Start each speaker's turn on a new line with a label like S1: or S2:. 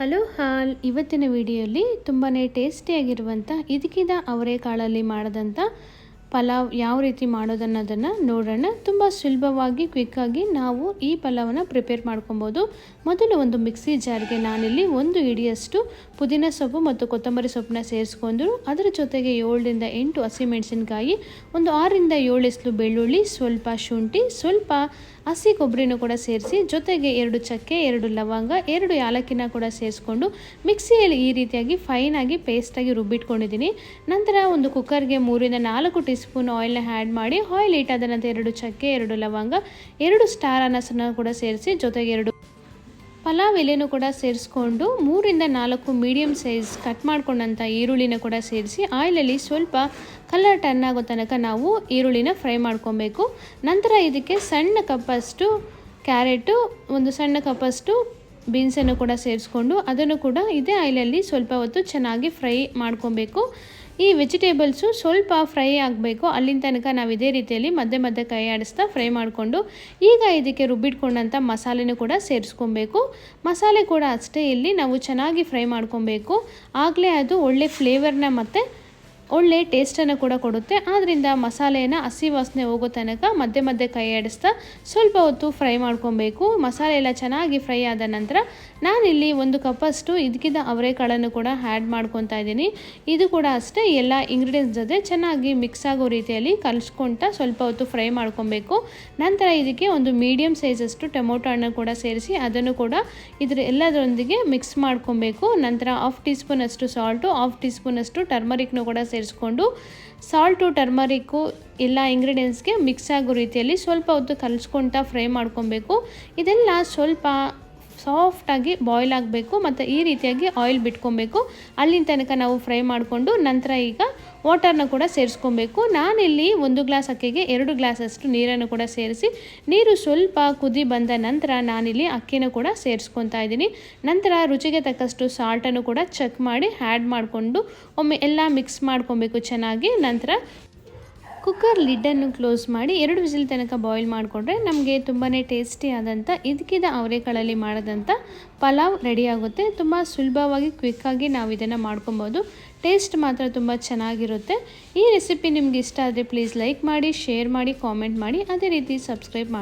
S1: Hello ಹಾಲ್ ಇವತ್ತಿನ ವಿಡಿಯೋಲಿ ತುಂಬಾ ಟೇಸ್ಟಿಯಾಗಿರುವಂಥ ಇದಕ್ಕಿದ ಅವರೆಕಾಳಲ್ಲಿ ಮಾಡಿದಂಥ ಪಲಾವ್ ಯಾವ ರೀತಿ ಮಾಡೋದನ್ನೋದನ್ನು ನೋಡೋಣ. ತುಂಬ ಸುಲಭವಾಗಿ ಕ್ವಿಕ್ಕಾಗಿ ನಾವು ಈ ಪಲಾವನ್ನು ಪ್ರಿಪೇರ್ ಮಾಡ್ಕೊಬೋದು. ಮೊದಲು ಒಂದು ಮಿಕ್ಸಿ ಜಾರ್ಗೆ ನಾನಿಲ್ಲಿ ಒಂದು ಇಡಿಯಷ್ಟು ಪುದೀನ ಸೊಪ್ಪು ಮತ್ತು ಕೊತ್ತಂಬರಿ ಸೊಪ್ಪನ್ನ ಸೇರಿಸ್ಕೊಂಡ್ರು ಅದರ ಜೊತೆಗೆ ಏಳರಿಂದ ಎಂಟು ಹಸಿಮೆಣಸಿನ್ಕಾಯಿ ಒಂದು ಆರರಿಂದ ಏಳು ಎಸ್ಲು ಬೆಳ್ಳುಳ್ಳಿ, ಸ್ವಲ್ಪ ಶುಂಠಿ, ಸ್ವಲ್ಪ ಹಸಿ ಕೊಬ್ಬರಿನೂ ಕೂಡ ಸೇರಿಸಿ, ಜೊತೆಗೆ ಎರಡು ಚಕ್ಕೆ, ಎರಡು ಲವಂಗ, ಎರಡು ಯಾಲಕ್ಕಿನ ಕೂಡ ಸೇರಿಸ್ಕೊಂಡು ಮಿಕ್ಸಿಯಲ್ಲಿ ಈ ರೀತಿಯಾಗಿ ಫೈನಾಗಿ ಪೇಸ್ಟಾಗಿ ರುಬ್ಬಿಟ್ಕೊಂಡಿದ್ದೀನಿ. ನಂತರ ಒಂದು ಕುಕ್ಕರ್ಗೆ ಮೂರಿಂದ ನಾಲ್ಕು ಟೀ ಸ್ಪೂನ್ ಆಯಿಲ್ನ ಆ್ಯಡ್ ಮಾಡಿ ಆಯಿಲ್ ಆದ ನಂತರ ಎರಡು ಚಕ್ಕೆ, ಎರಡು ಲವಂಗ, ಎರಡು ಸ್ಟಾರ್ ಅನಸನ್ನು ಕೂಡ ಸೇರಿಸಿ, ಜೊತೆಗೆ ಎರಡು ಪಲಾವ್ ಎಲೆನೂ ಕೂಡ ಸೇರಿಸ್ಕೊಂಡು ಮೂರಿಂದ ನಾಲ್ಕು ಮೀಡಿಯಮ್ ಸೈಜ್ ಕಟ್ ಮಾಡ್ಕೊಂಡಂಥ ಈರುಳ್ಳಿನ ಕೂಡ ಸೇರಿಸಿ ಆಯಿಲಲ್ಲಿ ಸ್ವಲ್ಪ ಕಲರ್ ಟರ್ನ್ ಆಗೋ ತನಕ ನಾವು ಈರುಳ್ಳಿನ ಫ್ರೈ ಮಾಡ್ಕೊಬೇಕು. ನಂತರ ಇದಕ್ಕೆ ಸಣ್ಣ ಕಪ್ಪಷ್ಟು ಕ್ಯಾರೆಟು ಒಂದು ಸಣ್ಣ ಕಪ್ಪಷ್ಟು ಬೀನ್ಸನ್ನು ಕೂಡ ಸೇರಿಸ್ಕೊಂಡು ಅದನ್ನು ಕೂಡ ಇದೇ ಆಯಿಲಲ್ಲಿ ಸ್ವಲ್ಪ ಹೊತ್ತು ಚೆನ್ನಾಗಿ ಫ್ರೈ ಮಾಡ್ಕೊಬೇಕು. ಈ ವೆಜಿಟೇಬಲ್ಸು ಸ್ವಲ್ಪ ಫ್ರೈ ಆಗಬೇಕು. ಅಲ್ಲಿನ ತನಕ ನಾವು ಇದೇ ರೀತಿಯಲ್ಲಿ ಮಧ್ಯೆ ಮಧ್ಯೆ ಕೈ ಆಡಿಸ್ತಾ ಫ್ರೈ ಮಾಡಿಕೊಂಡು ಈಗ ಇದಕ್ಕೆ ರುಬ್ಬಿಟ್ಕೊಂಡಂಥ ಮಸಾಲೆನೂ ಕೂಡ ಸೇರಿಸ್ಕೊಬೇಕು. ಮಸಾಲೆ ಕೂಡ ಅಷ್ಟೇ ಇಲ್ಲಿ ನಾವು ಚೆನ್ನಾಗಿ ಫ್ರೈ ಮಾಡ್ಕೊಬೇಕು. ಆಗಲೇ ಅದು ಒಳ್ಳೆ ಫ್ಲೇವರ್ನ ಮತ್ತು ಒಳ್ಳೆ ಟೇಸ್ಟನ್ನು ಕೂಡ ಕೊಡುತ್ತೆ. ಆದ್ದರಿಂದ ಮಸಾಲೆಯನ್ನು ಹಸಿ ವಾಸನೆ ಹೋಗೋ ತನಕ ಮಧ್ಯೆ ಮಧ್ಯೆ ಕೈ ಆಡಿಸ್ತಾ ಸ್ವಲ್ಪ ಹೊತ್ತು ಫ್ರೈ ಮಾಡ್ಕೊಬೇಕು. ಮಸಾಲೆ ಎಲ್ಲ ಚೆನ್ನಾಗಿ ಫ್ರೈ ಆದ ನಂತರ ನಾನಿಲ್ಲಿ ಒಂದು ಕಪ್ಪಷ್ಟು ಇದಕ್ಕಿದ್ದ ಅವರೆಕಾಳನ್ನು ಕೂಡ ಆ್ಯಡ್ ಮಾಡ್ಕೊತಾ ಇದ್ದೀನಿ. ಇದು ಕೂಡ ಅಷ್ಟೇ, ಎಲ್ಲ ಇಂಗ್ರೀಡಿಯೆಂಟ್ಸ್ ಜೊತೆ ಚೆನ್ನಾಗಿ ಮಿಕ್ಸ್ ಆಗೋ ರೀತಿಯಲ್ಲಿ ಕಲಿಸ್ಕೊಳ್ತಾ ಸ್ವಲ್ಪ ಹೊತ್ತು ಫ್ರೈ ಮಾಡ್ಕೊಬೇಕು. ನಂತರ ಇದಕ್ಕೆ ಒಂದು ಮೀಡಿಯಮ್ ಸೈಜಷ್ಟು ಟೊಮೊಟೊ ಹಣ್ಣು ಕೂಡ ಸೇರಿಸಿ ಅದನ್ನು ಕೂಡ ಇದ್ರ ಎಲ್ಲದರೊಂದಿಗೆ ಮಿಕ್ಸ್ ಮಾಡ್ಕೊಬೇಕು. ನಂತರ ಹಾಫ್ ಟೀ ಸ್ಪೂನಷ್ಟು ಸಾಲ್ಟು ಹಾಫ್ ಟೀ ಸ್ಪೂನಷ್ಟು ಟರ್ಮರಿಕ್ನು ಕೂಡ ಸೇರಿಸ್ಕೊಂಡು ಸಾಲ್ಟು ಟರ್ಮರಿಕ್ಕು ಎಲ್ಲ ಇಂಗ್ರೀಡಿಯೆಂಟ್ಸ್ಗೆ ಮಿಕ್ಸ್ ಆಗೋ ರೀತಿಯಲ್ಲಿ ಸ್ವಲ್ಪ ಹೊತ್ತು ಕಲಿಸ್ಕೊಳ್ತಾ ಫ್ರೈ ಮಾಡ್ಕೊಬೇಕು. ಇದೆಲ್ಲ ಸ್ವಲ್ಪ ಸಾಫ್ಟಾಗಿ ಬಾಯ್ಲ್ ಆಗಬೇಕು ಮತ್ತು ಈ ರೀತಿಯಾಗಿ ಆಯಿಲ್ ಬಿಟ್ಕೊಬೇಕು. ಅಲ್ಲಿನ ತನಕ ನಾವು ಫ್ರೈ ಮಾಡಿಕೊಂಡು ನಂತರ ಈಗ ವಾಟರ್ನ ಕೂಡ ಸೇರಿಸ್ಕೊಬೇಕು. ನಾನಿಲ್ಲಿ ಒಂದು ಗ್ಲಾಸ್ ಅಕ್ಕಿಗೆ ಎರಡು ಗ್ಲಾಸಷ್ಟು ನೀರನ್ನು ಕೂಡ ಸೇರಿಸಿ, ನೀರು ಸ್ವಲ್ಪ ಕುದಿ ಬಂದ ನಂತರ ನಾನಿಲ್ಲಿ ಅಕ್ಕಿನ ಕೂಡ ಸೇರಿಸ್ಕೊತಾ ಇದ್ದೀನಿ. ನಂತರ ರುಚಿಗೆ ತಕ್ಕಷ್ಟು ಸಾಲ್ಟನ್ನು ಕೂಡ ಚೆಕ್ ಮಾಡಿ ಆ್ಯಡ್ ಮಾಡಿಕೊಂಡು ಒಮ್ಮೆ ಎಲ್ಲ ಮಿಕ್ಸ್ ಮಾಡ್ಕೊಬೇಕು ಚೆನ್ನಾಗಿ. ನಂತರ ಕುಕ್ಕರ್ ಲಿಡ್ಡನ್ನು ಕ್ಲೋಸ್ ಮಾಡಿ ಎರಡು ವಿಸಿಲ್ ತನಕ ಬಾಯ್ಲ್ ಮಾಡಿಕೊಂಡ್ರೆ ನಮಗೆ ತುಂಬಾ ಟೇಸ್ಟಿ ಆದಂಥ ಇದಕ್ಕಿದ ಅವರೆಕಾಳಲ್ಲಿ ಮಾಡಿದಂಥ ಪಲಾವ್ ರೆಡಿ ಆಗುತ್ತೆ. ತುಂಬ ಸುಲಭವಾಗಿ ಕ್ವಿಕ್ಕಾಗಿ ನಾವು ಇದನ್ನು ಮಾಡ್ಕೊಬೋದು. ಟೇಸ್ಟ್ ಮಾತ್ರ ತುಂಬ ಚೆನ್ನಾಗಿರುತ್ತೆ. ಈ ರೆಸಿಪಿ ನಿಮ್ಗೆ ಇಷ್ಟ ಆದರೆ ಪ್ಲೀಸ್ ಲೈಕ್ ಮಾಡಿ ಶೇರ್ ಮಾಡಿ ಕಾಮೆಂಟ್ ಮಾಡಿ, ಅದೇ ರೀತಿ ಸಬ್ಸ್ಕ್ರೈಬ್ ಮಾಡಿ